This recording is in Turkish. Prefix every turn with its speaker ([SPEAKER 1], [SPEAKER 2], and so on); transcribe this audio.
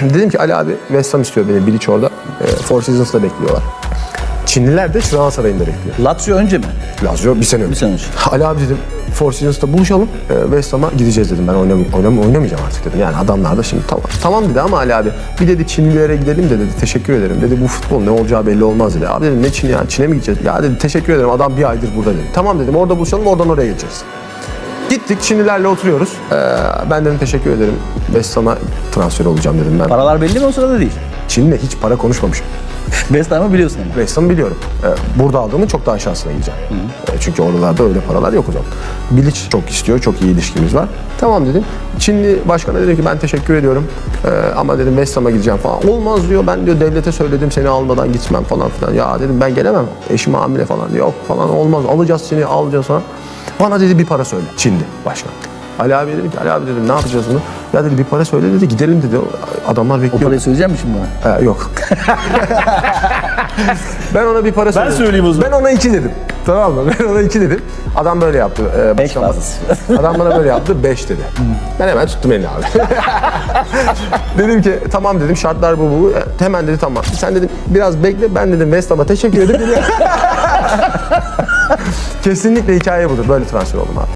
[SPEAKER 1] dedim ki Ali abi West Ham istiyor beni Bilic orada. E, Four Seasons'da bekliyorlar. Çinliler de Çırağan Sarayı'nda bekliyor.
[SPEAKER 2] Lazio önce mi?
[SPEAKER 1] Lazio bir sene önce.
[SPEAKER 2] Bir sene önce.
[SPEAKER 1] Ali abi dedim Four Seasons'ta buluşalım. E, West Ham'a gideceğiz dedim. Ben oynam oynam oynamayacağım artık dedim. Yani adamlar da şimdi tamam. Tamam dedi ama Ali abi bir dedi Çinlilere gidelim de dedi. Teşekkür ederim. Dedi bu futbol ne olacağı belli olmaz dedi. Abi dedim ne Çin ya? Çin'e mi gideceğiz? Ya dedi teşekkür ederim. Adam bir aydır burada dedi. Tamam dedim orada buluşalım oradan oraya geçeceğiz. Gittik Çinlilerle oturuyoruz. Ee, ben dedim teşekkür ederim. West Ham'a transfer olacağım dedim ben.
[SPEAKER 2] Paralar belli mi o sırada değil?
[SPEAKER 1] Çin'le hiç para konuşmamışım.
[SPEAKER 2] West Ham'ı biliyorsun ama.
[SPEAKER 1] West Ham'ı biliyorum. Ee, burada aldığımın çok daha şansına gideceğim. Ee, çünkü oralarda öyle paralar yok o zaman. Bilic çok istiyor, çok iyi ilişkimiz var. Tamam dedim. Çinli başkana dedi ki ben teşekkür ediyorum. Ee, ama dedim West Ham'a gideceğim falan. Olmaz diyor ben diyor devlete söyledim seni almadan gitmem falan filan. Ya dedim ben gelemem. Eşim hamile falan. Yok falan olmaz. Alacağız seni alacağız falan. Bana dedi bir para söyle. Çinli başkan. Ali abi dedim ki Ali abi dedim ne yapacağız bunu? Ya dedi bir para söyle dedi gidelim dedi. Adamlar
[SPEAKER 2] O
[SPEAKER 1] bekliyor.
[SPEAKER 2] parayı söyleyecek misin bana?
[SPEAKER 1] Ha, yok. ben ona bir para söyledim.
[SPEAKER 2] söyleyeyim o zaman.
[SPEAKER 1] Ben ona iki dedim. Tamam mı? Ben ona iki dedim. Adam böyle yaptı. Ee,
[SPEAKER 2] Beş
[SPEAKER 1] bana-. Adam bana böyle yaptı. Beş dedi. Ben hemen tuttum elini abi. dedim ki tamam dedim şartlar bu bu. E, Hemen dedi tamam. Sen dedim biraz bekle. Ben dedim West Ham'a teşekkür ederim. Kesinlikle hikaye budur. Böyle transfer oldum abi.